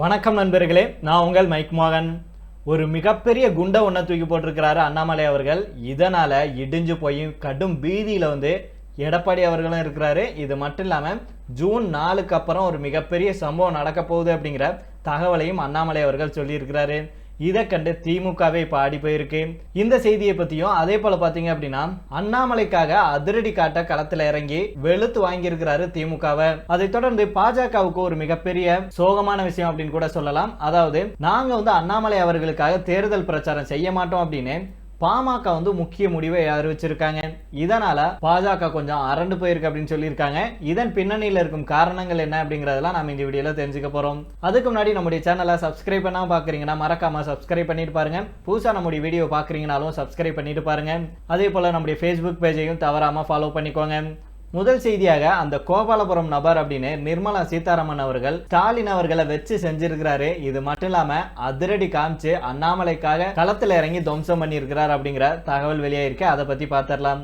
வணக்கம் நண்பர்களே நான் உங்கள் மைக் மோகன். ஒரு மிகப்பெரிய குண்டை ஒன்றை தூக்கி போட்டிருக்கிறாரு அண்ணாமலை அவர்கள். இதனால் இடிஞ்சு போய் கடும் பீதியில் வந்து எடப்பாடி அவர்களும் இருக்கிறாரு. இது மட்டும் இல்லாமல் ஜூன் நாலுக்கு அப்புறம் ஒரு மிகப்பெரிய சம்பவம் நடக்க போகுது அப்படிங்கிற தகவலையும் அண்ணாமலை அவர்கள் சொல்லியிருக்கிறாரு. இதை கண்டு திமுகவே இப்போ ஆடி போயிருக்கு. இந்த செய்தியை பத்தியும் அதே போல பாத்தீங்க அப்படின்னா அண்ணாமலைக்காக அதிரடி காட்ட களத்துல இறங்கி வெளுத்து வாங்கியிருக்கிறாரு திமுகவை. அதை தொடர்ந்து பாஜகவுக்கு ஒரு மிகப்பெரிய சோகமான விஷயம் அப்படின்னு கூட சொல்லலாம். அதாவது நாங்க வந்து அண்ணாமலை அவர்களுக்காக தேர்தல் பிரச்சாரம் செய்ய மாட்டோம் அப்படின்னு பாமக வந்து முக்கிய முடிவை அறிவிச்சிருக்காங்க. இதனால பாஜக கொஞ்சம் அரண்டு போயிருக்கு அப்படின்னு சொல்லியிருக்காங்க. இதன் பின்னணியில் இருக்கும் காரணங்கள் என்ன அப்படிங்கறதெல்லாம் நம்ம இந்த வீடியோல தெரிஞ்சுக்க போறோம். அதுக்கு முன்னாடி நம்முடைய சேனலை சப்ஸ்கிரைப் பண்ணாம பாக்குறீங்கன்னா மறக்காம சப்ஸ்கிரைப் பண்ணிட்டு பாருங்க. புதுசா நம்முடைய வீடியோ பாக்குறீங்கனாலும் சப்ஸ்கிரைப் பண்ணிட்டு பாருங்க. அதே போல நம்முடைய ஃபேஸ்புக் பேஜையும் தவறாம ஃபாலோ பண்ணிக்கோங்க. முதல் செய்தியாக அந்த கோபாலபுரம் நபர் அப்படின்னு நிர்மலா சீதாராமன் அவர்கள் ஸ்டாலின் அவர்களை வச்சு செஞ்சிருக்கிறாரு. இது மட்டும் இல்லாம அதிரடி காமிச்சு அண்ணாமலைக்காக களத்துல இறங்கி துவம்சம் பண்ணியிருக்கிறார் அப்படிங்கிற தகவல் வெளியாயிருக்கு. அதை பத்தி பார்த்திடலாம்.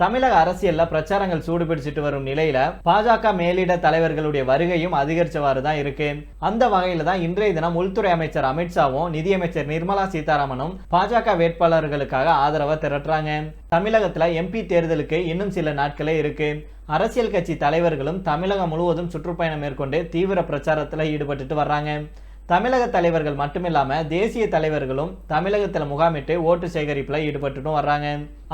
தமிழக அரசியல்ல பிரச்சாரங்கள் சூடுபிடிச்சிட்டு வரும் நிலையில பாஜக மேலிட தலைவர்களுடைய வருகையும் அதிகரிச்சவாறு தான் இருக்கு. அந்த வகையில தான் இன்றைய தினம் உள்துறை அமைச்சர் அமித்ஷாவும் நிதியமைச்சர் நிர்மலா சீதாராமனும் பாஜக வேட்பாளர்களுக்காக ஆதரவை திரட்டுறாங்க. தமிழகத்துல எம்பி தேர்தலுக்கு இன்னும் சில நாட்களே இருக்கு. அரசியல் கட்சி தலைவர்களும் தமிழகம் முழுவதும் சுற்றுப்பயணம் மேற்கொண்டு தீவிர பிரச்சாரத்துல ஈடுபட்டுட்டு வர்றாங்க. தமிழக தலைவர்கள் மட்டுமில்லாமல் தேசிய தலைவர்களும் தமிழகத்தில் முகாமிட்டு ஓட்டு சேகரிப்பில் ஈடுபட்டுட்டும் வர்றாங்க.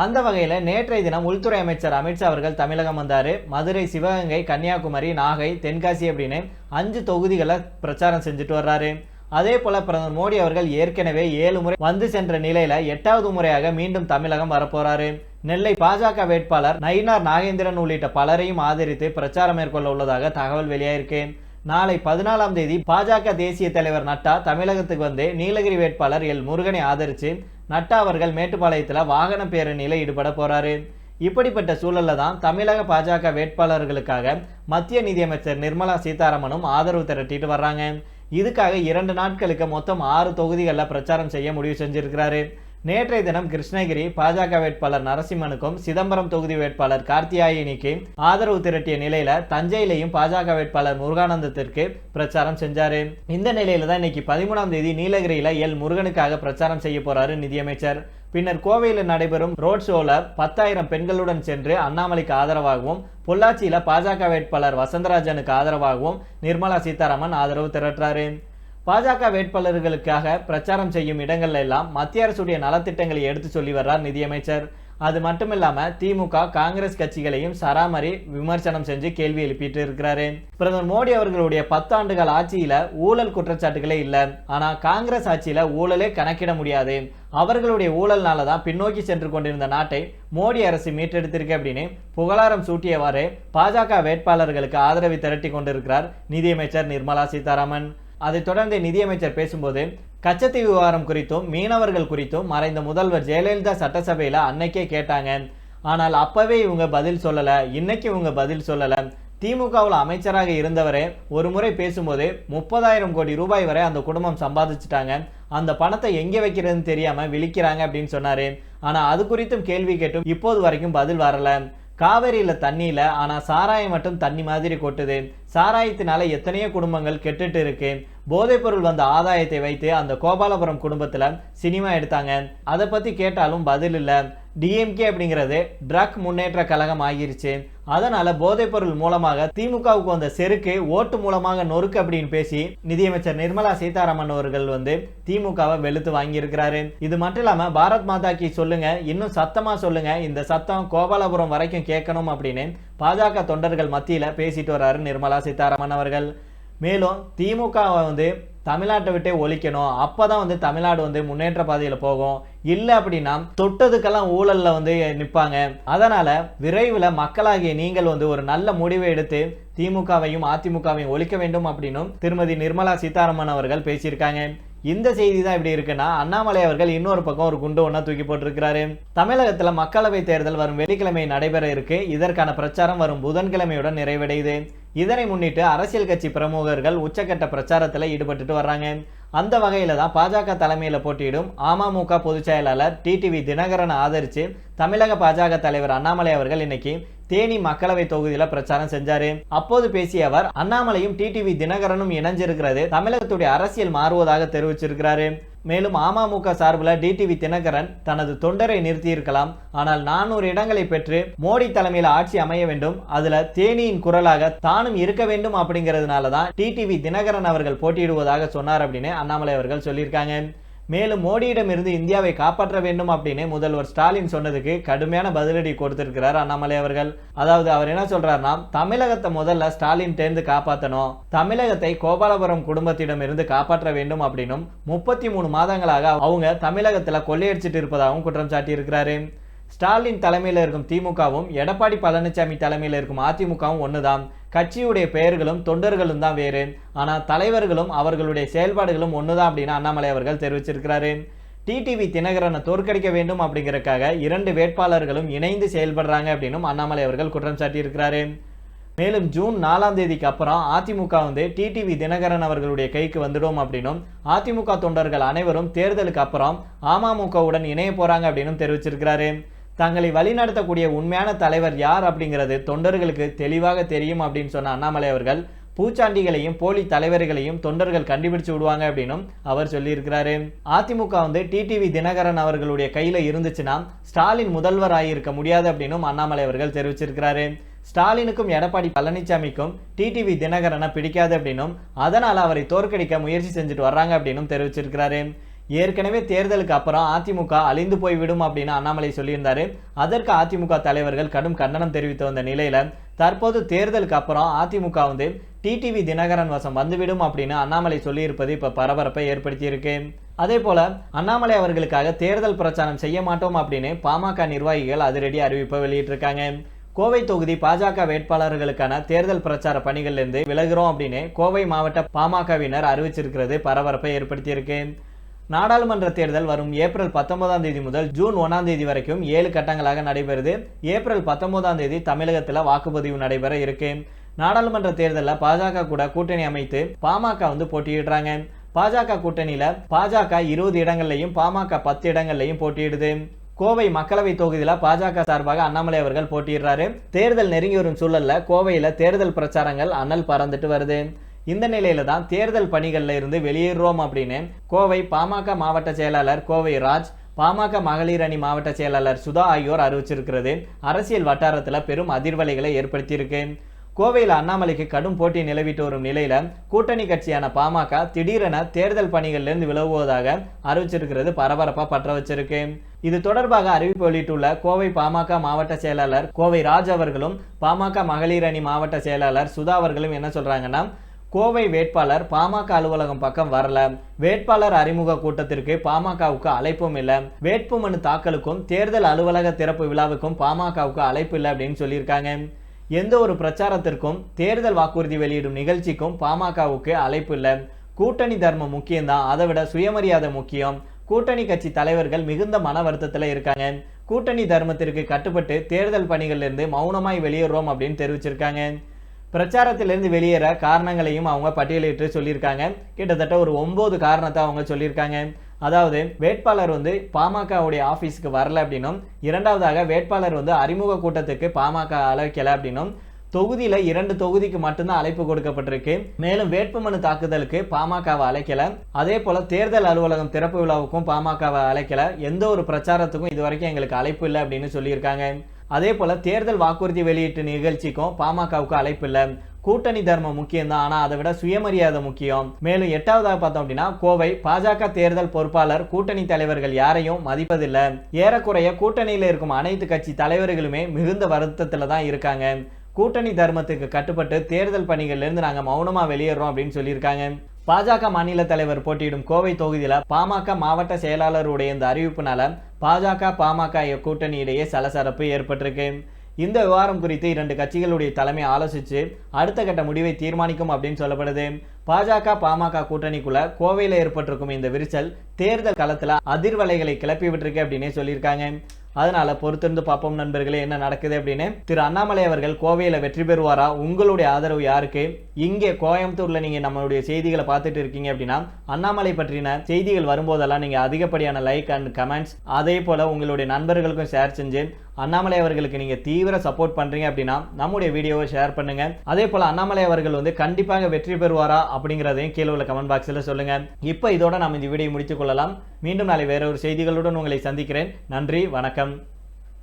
அந்த வகையில் நேற்றைய தினம் உள்துறை அமைச்சர் அமித்ஷா அவர்கள் தமிழகம் வந்தார். மதுரை சிவகங்கை கன்னியாகுமரி நாகை தென்காசி அப்படின்னு அஞ்சு தொகுதிகளை பிரச்சாரம் செஞ்சுட்டு வர்றாரு. அதே போல பிரதமர் மோடி அவர்கள் ஏற்கனவே ஏழு முறை வந்து சென்ற நிலையில எட்டாவது முறையாக மீண்டும் தமிழகம் வரப்போறாரு. நெல்லை பாஜக வேட்பாளர் நயினார் நாகேந்திரன் உள்ளிட்ட பலரையும் ஆதரித்து பிரச்சாரம் மேற்கொள்ள உள்ளதாக தகவல் வெளியாயிருக்கு. நாளை பதினாலாம் தேதி பாஜக தேசிய தலைவர் நட்டா தமிழகத்துக்கு வந்து நீலகிரி வேட்பாளர் எல் முருகனை ஆதரித்து நட்டா அவர்கள் மேட்டுப்பாளையத்தில் வாகன பேரணியில் ஈடுபட போறாரு. இப்படிப்பட்ட சூழல்ல தான் தமிழக பாஜக வேட்பாளர்களுக்காக மத்திய நிதியமைச்சர் நிர்மலா சீதாராமனும் ஆதரவு திரட்டிட்டு வர்றாங்க. இதுக்காக இரண்டு நாட்களுக்கு மொத்தம் ஆறு தொகுதிகளில் பிரச்சாரம் செய்ய முடிவு செஞ்சிருக்கிறாரு. நேற்றைய தினம் கிருஷ்ணகிரி பாஜக வேட்பாளர் நரசிம்மனுக்கும் சிதம்பரம் தொகுதி வேட்பாளர் கார்த்தியாயினிக்கு ஆதரவு திரட்டிய நிலையில தஞ்சையிலையும் பாஜக வேட்பாளர் முருகானந்தத்திற்கு பிரச்சாரம் செஞ்சாரு. இந்த நிலையில தான் இன்னைக்கு பதிமூணாம் தேதி நீலகிரியில எல் முருகனுக்காக பிரச்சாரம் செய்ய போறாரு நிதியமைச்சர். பின்னர் கோவையில் நடைபெறும் ரோட் ஷோல பத்தாயிரம் பெண்களுடன் சென்று அண்ணாமலைக்கு ஆதரவாகவும் பொள்ளாச்சியில பாஜக வேட்பாளர் வசந்தராஜனுக்கு ஆதரவாகவும் நிர்மலா சீதாராமன் ஆதரவு திரட்டுறாரு. பாஜக வேட்பாளர்களுக்காக பிரச்சாரம் செய்யும் இடங்கள்ல எல்லாம் மத்திய அரசுடைய நலத்திட்டங்களை எடுத்து சொல்லி வர்றார் நிதியமைச்சர். அது மட்டுமில்லாம திமுக காங்கிரஸ் கட்சிகளையும் சராமரி விமர்சனம் செஞ்சு கேள்வி எழுப்பிட்டு இருக்கிறாரு. பிரதமர் மோடி அவர்களுடைய பத்தாண்டுகள் ஆட்சியில ஊழல் குற்றச்சாட்டுகளே இல்லை. ஆனா காங்கிரஸ் ஆட்சியில ஊழலே கணக்கிட முடியாது. அவர்களுடைய ஊழல்னால தான் பின்னோக்கி சென்று கொண்டிருந்த நாட்டை மோடி அரசு மீட்டெடுத்திருக்கு அப்படின்னு புகழாரம் சூட்டியவாறு பாஜக வேட்பாளர்களுக்கு ஆதரவை திரட்டி கொண்டிருக்கிறார் நிதியமைச்சர் நிர்மலா சீதாராமன். அதைத் தொடர்ந்து நிதியமைச்சர் பேசும்போது கச்சத்தீவு விவகாரம் குறித்தும் மீனவர்கள் குறித்தும் மறைந்த முதல்வர் ஜெயலலிதா சட்டசபையில் அன்னைக்கே கேட்டாங்க. ஆனால் அப்பவே இவங்க பதில் சொல்லலை இன்னைக்கு இவங்க பதில் சொல்லலை. திமுகவில் அமைச்சராக இருந்தவரே ஒரு முறை பேசும்போது முப்பதாயிரம் கோடி ரூபாய் வரை அந்த குடும்பம் சம்பாதிச்சிட்டாங்க. அந்த பணத்தை எங்கே வைக்கிறதுன்னு தெரியாமல் விழிக்கிறாங்க அப்படின்னு சொன்னாரு. ஆனால் அது குறித்தும் கேள்வி கேட்டும் இப்போது வரைக்கும் பதில் வரலை. காவேரியில் தண்ணியில் ஆனால் சாராயம் மட்டும் தண்ணி மாதிரி கொட்டுது. சாராயத்தினால எத்தனையோ குடும்பங்கள் கெட்டுட்டு இருக்கு. போதைப்பொருள் வந்த ஆதாயத்தை வைத்து அந்த கோபாலபுரம் குடும்பத்தில் சினிமா எடுத்தாங்க. அதை பற்றி கேட்டாலும் பதில் இல்லை. டிஎம்கே அப்படிங்கிறது ட்ரக் முன்னேற்ற கழகம் ஆகிருச்சு. அதனால போதைப்பொருள் மூலமாக திமுகவுக்கு வந்த செருக்கு ஓட்டு மூலமாக நொறுக்கு அப்படின்னு பேசி நிதியமைச்சர் நிர்மலா சீதாராமன் அவர்கள் வந்து திமுகவை வெளுத்து வாங்கியிருக்கிறாரு. இது மட்டும் இல்லாம பாரத் மாதா கி சொல்லுங்க இன்னும் சத்தமா சொல்லுங்க இந்த சத்தம் கோபாலபுரம் வரைக்கும் கேட்கணும் அப்படின்னு பாஜக தொண்டர்கள் மத்தியில பேசிட்டு வர்றாரு நிர்மலா சீதாராமன் அவர்கள். மேலும் திமுகவை வந்து தமிழ்நாட்டை விட்டே ஒழிக்கணும். அப்போ தான் வந்து தமிழ்நாடு வந்து முன்னேற்ற பாதையில் போகும். இல்லை அப்படின்னா தொட்டதுக்கெல்லாம் ஊழலில் வந்து நிற்பாங்க அதனால் விரைவில் மக்களாகிய நீங்கள் வந்து ஒரு நல்ல முடிவை எடுத்து திமுகவையும் அதிமுகவையும் ஒழிக்க வேண்டும் அப்படின்னும் திருமதி நிர்மலா சீதாராமன் அவர்கள் பேசியிருக்காங்க. இந்த செய்தி தான் இப்படி இருக்குன்னா அண்ணாமலை அவர்கள் இன்னொரு பக்கம் ஒரு குண்டு ஒன்றா தூக்கி போட்டிருக்கிறாரு. தமிழகத்தில் மக்களவை தேர்தல் வரும் வெள்ளிக்கிழமை நடைபெற இருக்கு. இதற்கான பிரச்சாரம் வரும் புதன்கிழமையுடன் நிறைவடையுது. இதனை முன்னிட்டு அரசியல் கட்சி பிரமுகர்கள் உச்சக்கட்ட பிரச்சாரத்தில் ஈடுபட்டுட்டு வர்றாங்க. அந்த வகையில் தான் பாஜக தலைமையில் போட்டியிடும் அமமுக பொதுச் செயலாளர் டிடிவி தினகரனை ஆதரித்து தமிழக பாஜக தலைவர் அண்ணாமலை அவர்கள் இன்னைக்கு தேனி மக்களவை தொகுதியில் பிரச்சாரம் செஞ்சாரு. அப்போது பேசிய அவர் அண்ணாமலையும் டிடிவி தினகரனும் இணைஞ்சிருக்கிறது தமிழகத்துடைய அரசியல் மாறுவதாக தெரிவிச்சிருக்கிறாரு. மேலும் அமமுக சார்பில் டிடிவி தினகரன் தனது தொண்டரை நிறுத்தியிருக்கலாம். ஆனால் நானூறு இடங்களை பெற்று மோடி தலைமையில் ஆட்சி அமைய வேண்டும். அதுல தேனியின் குரலாக தானும் இருக்க வேண்டும் அப்படிங்கிறதுனால தான் டிடிவி தினகரன் அவர்கள் போட்டியிடுவதாக சொன்னார் அப்படின்னு அண்ணாமலை அவர்கள் சொல்லியிருக்காங்க. மேலும் மோடியிடமிருந்து இந்தியாவை காப்பாற்ற வேண்டும் அப்படின்னு முதல்வர் ஸ்டாலின் சொன்னதுக்கு கடுமையான பதிலடி கொடுத்திருக்கிறார் அண்ணாமலை அவர்கள். அதாவது அவர் என்ன சொல்றாருன்னா தமிழகத்தை முதல்ல ஸ்டாலின் தேர்ந்து காப்பாற்றணும் தமிழகத்தை கோபாலபுரம் குடும்பத்திடம் இருந்து காப்பாற்ற வேண்டும் அப்படின்னும் முப்பத்தி மூணு மாதங்களாக அவங்க தமிழகத்துல கொள்ளையடிச்சிட்டு இருப்பதாகவும் குற்றம் சாட்டியிருக்கிறாரு. ஸ்டாலின் தலைமையில் இருக்கும் திமுகவும் எடப்பாடி பழனிசாமி தலைமையில் இருக்கும் அதிமுகவும் ஒண்ணுதான். கட்சியுடைய பெயர்களும் தொண்டர்களும் தான் வேறு. ஆனால் தலைவர்களும் அவர்களுடைய செயல்பாடுகளும் ஒன்று தான் அப்படின்னு அண்ணாமலை அவர்கள் தெரிவிச்சிருக்கிறாரு. டிடிவி தினகரனை தோற்கடிக்க வேண்டும் அப்படிங்கிறக்காக இரண்டு வேட்பாளர்களும் இணைந்து செயல்படுறாங்க அப்படின்னும் அண்ணாமலை அவர்கள் குற்றம் சாட்டியிருக்கிறாரு. மேலும் ஜூன் நாலாம் தேதிக்கு அப்புறம் அதிமுக வந்து டிடிவி தினகரன் அவர்களுடைய கைக்கு வந்துடும் அப்படின்னும் அதிமுக தொண்டர்கள் அனைவரும் தேர்தலுக்கு அப்புறம் அமமுகவுடன் இணைய போறாங்க அப்படின்னும் தெரிவிச்சிருக்கிறாரு. தங்களை வழிநடத்தக்கூடிய உண்மையான தலைவர் யார் அப்படிங்கிறது தொண்டர்களுக்கு தெளிவாக தெரியும் அப்படின்னு சொன்ன அண்ணாமலை அவர்கள் பூச்சாண்டிகளையும் போலி தலைவர்களையும் தொண்டர்கள் கண்டுபிடிச்சு விடுவாங்க அப்படின்னும் அவர் சொல்லியிருக்கிறாரு. அதிமுக வந்து டிடிவி தினகரன் அவர்களுடைய கையில இருந்துச்சுன்னா ஸ்டாலின் முதல்வர் ஆகியிருக்க முடியாது அப்படின்னும் அண்ணாமலை அவர்கள் தெரிவிச்சிருக்கிறாரு. ஸ்டாலினுக்கும் எடப்பாடி பழனிசாமிக்கும் டிடிவி தினகரனை பிடிக்காது அப்படின்னும் அதனால் அவரை தோற்கடிக்க முயற்சி செஞ்சுட்டு வர்றாங்க அப்படின்னும் தெரிவிச்சிருக்கிறாரு. ஏற்கனவே தேர்தலுக்கு அப்புறம் அதிமுக அழிந்து போய்விடும் அப்படின்னு அண்ணாமலை சொல்லியிருந்தாரு. அதற்கு அதிமுக தலைவர்கள் கடும் கண்டனம் தெரிவித்து வந்த நிலையில தற்போது தேர்தலுக்கு அப்புறம் அதிமுக வந்து டிடிவி தினகரன் வசம் வந்துவிடும் அப்படின்னு அண்ணாமலை சொல்லியிருப்பது இப்ப பரபரப்பை ஏற்படுத்தியிருக்கு. அதே போல அண்ணாமலை அவர்களுக்காக தேர்தல் பிரச்சாரம் செய்ய மாட்டோம் அப்படின்னு பாமக நிர்வாகிகள் அதிரடி அறிவிப்பை வெளியிட்டிருக்காங்க. கோவை தொகுதி பாஜக வேட்பாளர்களுக்கான தேர்தல் பிரச்சார பணிகள்ல இருந்து விலகுறோம் அப்படின்னு கோவை மாவட்ட பாமகவினர் அறிவிச்சிருக்கிறது பரபரப்பை ஏற்படுத்தியிருக்கு. நாடாளுமன்ற தேர்தல் வரும் ஏப்ரல் பத்தொன்பதாம் தேதி முதல் ஜூன் ஒன்றாம் தேதி வரைக்கும் ஏழு கட்டங்களாக நடைபெறுது. ஏப்ரல் பத்தொன்பதாம் தேதி தமிழகத்தில் வாக்குப்பதிவு நடைபெற இருக்கு. நாடாளுமன்ற தேர்தலில் பாஜக கூட கூட்டணி அமைத்து பாமக வந்து போட்டியிடுறாங்க. பாஜக கூட்டணியில் பாஜக இருபது இடங்கள்லையும் பாமக பத்து இடங்கள்லையும் போட்டியிடுது. கோவை மக்களவை தொகுதியில் பாஜக சார்பாக அண்ணாமலை அவர்கள் போட்டியிடுறாரு. தேர்தல் நெருங்கி வரும் சூழல்ல கோவையில் தேர்தல் பிரச்சாரங்கள் அனல் பறந்துட்டு வருது. இந்த நிலையில தான் தேர்தல் பணிகளில் இருந்து வெளியேறுறோம் அப்படின்னு கோவை பாமக மாவட்ட செயலாளர் கோவை ராஜ் பாமக மகளிர் அணி மாவட்ட செயலாளர் சுதா ஆகியோர் அறிவிச்சிருக்கிறது. அரசியல் வட்டாரத்தில் பெரும் அதிர்வலைகளை ஏற்படுத்தியிருக்கு. கோவையில் அண்ணாமலைக்கு கடும் போட்டி நிலவிட்டு வரும் நிலையில கூட்டணி கட்சியான பாமக திடீரென தேர்தல் பணிகளிலிருந்து விலகுவதாக அறிவிச்சிருக்கிறது பரபரப்பா பற்ற வச்சிருக்கு இது தொடர்பாக அறிவிப்பு வெளியிட்டுள்ள கோவை பாமக மாவட்ட செயலாளர் கோவை ராஜ் அவர்களும் பாமக மகளிர் அணி மாவட்ட செயலாளர் சுதா அவர்களும் என்ன சொல்றாங்கன்னா கோவை வேட்பாளர் பாமக அலுவலகம் பக்கம் வரல. வேட்பாளர் அறிமுக கூட்டத்திற்கு பாமகவுக்கு அழைப்பும் இல்லை. வேட்புமனு தாக்கலுக்கும் தேர்தல் அலுவலக திறப்பு விழாவுக்கும் பாமகவுக்கு அழைப்பு இல்லை அப்படின்னு சொல்லியிருக்காங்க. எந்த ஒரு பிரச்சாரத்திற்கும் தேர்தல் வாக்குறுதி வெளியிடும் நிகழ்ச்சிக்கும் பாமகவுக்கு அழைப்பு இல்லை. கூட்டணி தர்மம் முக்கியம்தான். அதை விட சுயமரியாதை முக்கியம். கூட்டணி கட்சி தலைவர்கள் மிகுந்த மன வருத்தத்தில் இருக்காங்க. கூட்டணி தர்மத்திற்கு கட்டுப்பட்டு தேர்தல் பணிகளிலிருந்து மௌனமாய் வெளியேறோம் அப்படின்னு தெரிவிச்சிருக்காங்க. பிரச்சாரத்திலிருந்து வெளியேற காரணங்களையும் அவங்க பட்டியலிட்டு சொல்லியிருக்காங்க. கிட்டத்தட்ட ஒரு ஒன்பது காரணத்தை அவங்க சொல்லியிருக்காங்க. அதாவது வேட்பாளர் வந்து பாமகவுடைய ஆஃபீஸுக்கு வரல அப்படின்னும் இரண்டாவதாக வேட்பாளர் வந்து அறிமுக கூட்டத்துக்கு பாமக அழைக்கலை அப்படின்னும் தொகுதியில் இரண்டு தொகுதிக்கு மட்டும்தான் அழைப்பு கொடுக்கப்பட்டிருக்கு. மேலும் வேட்புமனு தாக்குதலுக்கு பாமகவை அழைக்கல. அதே போல தேர்தல் அலுவலகம் திறப்பு விழாவுக்கும் பாமகவை அழைக்கல. எந்த ஒரு பிரச்சாரத்துக்கும் இது வரைக்கும் எங்களுக்கு அழைப்பு இல்லை அப்படின்னு சொல்லியிருக்காங்க. அதே போல தேர்தல் வாக்குறுதி வெளியீட்டு நிகழ்ச்சிக்கும் பாமகவுக்கு அழைப்பு இல்லை. கூட்டணி தர்மம் முக்கியம் தான் ஆனா அதை விட சுயமரியாதை முக்கியம். மேலும் எட்டாவதாக பார்த்தோம் அப்படின்னா கோவை பாஜக தேர்தல் பொறுப்பாளர் கூட்டணி தலைவர்கள் யாரையும் மதிப்பதில்லை. ஏறக்குறைய கூட்டணியில் இருக்கும் அனைத்து கட்சி தலைவர்களுமே மிகுந்த வருத்தத்தில் தான் இருக்காங்க. கூட்டணி தர்மத்துக்கு கட்டுப்பட்டு தேர்தல் பணிகள்ல இருந்து நாங்க மௌனமா வெளியேறோம் அப்படின்னு சொல்லியிருக்காங்க. பாஜக மாநில தலைவர் போட்டியிடும் கோவை தொகுதியில பாமக மாவட்ட செயலாளருடைய இந்த அறிவிப்புனால பாஜக பாமக கூட்டணி இடையே சலசலப்பு ஏற்பட்டிருக்கு. இந்த விவகாரம் குறித்து இரண்டு கட்சிகளுடைய தலைமை ஆலோசிச்சு அடுத்த கட்ட முடிவை தீர்மானிக்கும் அப்படின்னு சொல்லப்படுது. பாஜக பாமக கூட்டணிக்குள்ள கோவையில் ஏற்பட்டிருக்கும் இந்த விரிசல் தேர்தல் களத்துல அதிர்வலைகளை கிளப்பி விட்டுருக்கு அப்படின்னே சொல்லியிருக்காங்க. அதனால பொறுத்திருந்து பார்ப்போம் நண்பர்களே என்ன நடக்குது அப்படின்னு. திரு அண்ணாமலை அவர்கள் கோவையில வெற்றி பெறுவாரா? உங்களுடைய ஆதரவு யாருக்கு? இங்கே கோயம்புத்தூர்ல நீங்க நம்மளுடைய செய்திகளை பார்த்துட்டு இருக்கீங்க அப்படின்னா அண்ணாமலை பற்றின செய்திகள் வரும்போதெல்லாம் நீங்க அதிகப்படியான லைக் அண்ட் கமெண்ட்ஸ் அதே போல உங்களுடைய நண்பர்களுக்கும் ஷேர் செஞ்சு அண்ணாமலை அவர்களுக்கு நீங்கள் தீவிர சப்போர்ட் பண்ணுறீங்க அப்படின்னா நம்முடைய வீடியோவை ஷேர் பண்ணுங்க. அதே போல் அண்ணாமலை அவர்கள் வந்து கண்டிப்பாக வெற்றி பெறுவாரா அப்படிங்கிறதையும் கீழே உள்ள கமெண்ட் பாக்ஸில் சொல்லுங்கள் இப்போ இதோட நாம் இந்த வீடியோ முடித்துக் கொள்ளலாம். மீண்டும் நாளை வேற ஒரு செய்திகளுடன் உங்களை சந்திக்கிறேன். நன்றி வணக்கம்.